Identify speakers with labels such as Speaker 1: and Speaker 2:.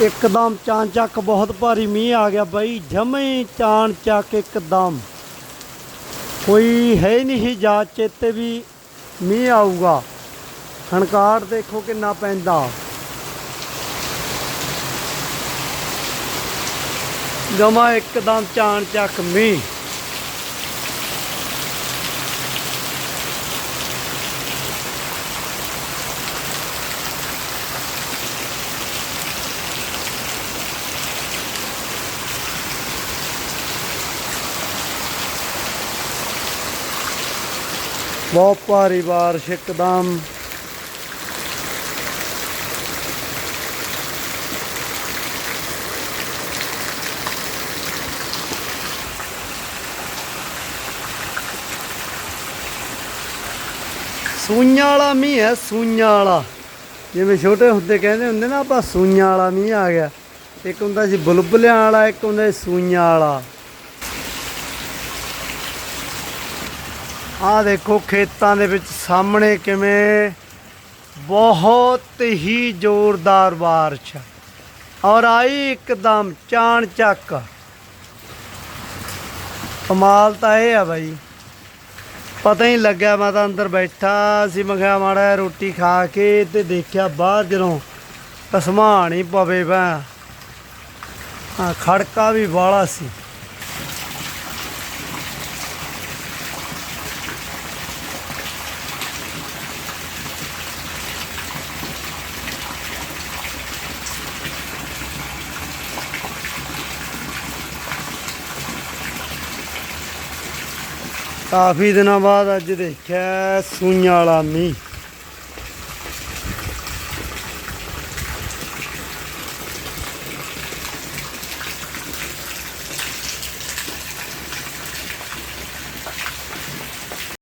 Speaker 1: ਇੱਕਦਮ ਚਾਂਚੱਕ ਬਹੁਤ ਭਾਰੀ ਮੀਂਹ ਆ ਗਿਆ ਬਾਈ ਜਮੇ ਹੀ ਚਾਣ ਚੱਕ ਇੱਕਦਮ। ਕੋਈ ਹੈ ਹੀ ਨਹੀਂ ਸੀ ਜਾਂਚ ਚੇਤੇ ਵੀ ਮੀਂਹ ਆਊਗਾ। ਹਣਕਾਰ ਦੇਖੋ ਕਿੰਨਾ ਪੈਂਦਾ। ਜਮਾ ਇੱਕਦਮ ਚਾਨਚੱਕ ਮੀਂਹ। ਬਹੁਤ ਭਾਰੀ ਬਾਰਿਸ਼ ਇੱਕਦਮ। ਸੂਈਆਂ ਵਾਲਾ ਮੀਂਹ ਹੈ, ਸੂਈਆਂ ਵਾਲਾ। ਜਿਵੇਂ ਛੋਟੇ ਹੁੰਦੇ ਕਹਿੰਦੇ ਹੁੰਦੇ ਨਾ, ਆਪਾਂ ਸੂਈਆਂ ਵਾਲਾ ਮੀਂਹ ਆ ਗਿਆ। ਇੱਕ ਹੁੰਦਾ ਸੀ ਬੁਲਬੁਲਿਆਂ ਵਾਲਾ, ਇੱਕ ਹੁੰਦਾ ਸੂਈਆਂ ਵਾਲਾ। ਆਹ ਦੇਖੋ ਖੇਤਾਂ ਦੇ ਵਿੱਚ ਸਾਹਮਣੇ ਕਿਵੇਂ ਬਹੁਤ ਹੀ ਜ਼ੋਰਦਾਰ ਬਾਰਿਸ਼ ਔਰ ਆਈ ਇੱਕਦਮ ਚਾਣ ਚੱਕ। ਕਮਾਲ ਤਾਂ ਇਹ ਆ ਬਾਈ। ਪਤਾ ਹੀ ਲੱਗਿਆ ਮੈਂ ਤਾਂ ਅੰਦਰ ਬੈਠਾ ਸੀ ਮੰਗਿਆ ਮਾੜਾ ਰੋਟੀ ਖਾ ਕੇ ਤੇ ਦੇਖਿਆ ਬਾਹਰ ਜਦੋਂ ਕਸਮਾਨ ਹੀ ਪਵੇ ਪਾ ਖੜਕਾ ਵੀ ਵਾਲਾ ਸੀ। ਕਾਫੀ ਦਿਨਾਂ ਬਾਅਦ ਅੱਜ ਦੇਖਿਆ ਸੂਈਆਂ ਵਾਲਾ ਮੀਂਹ।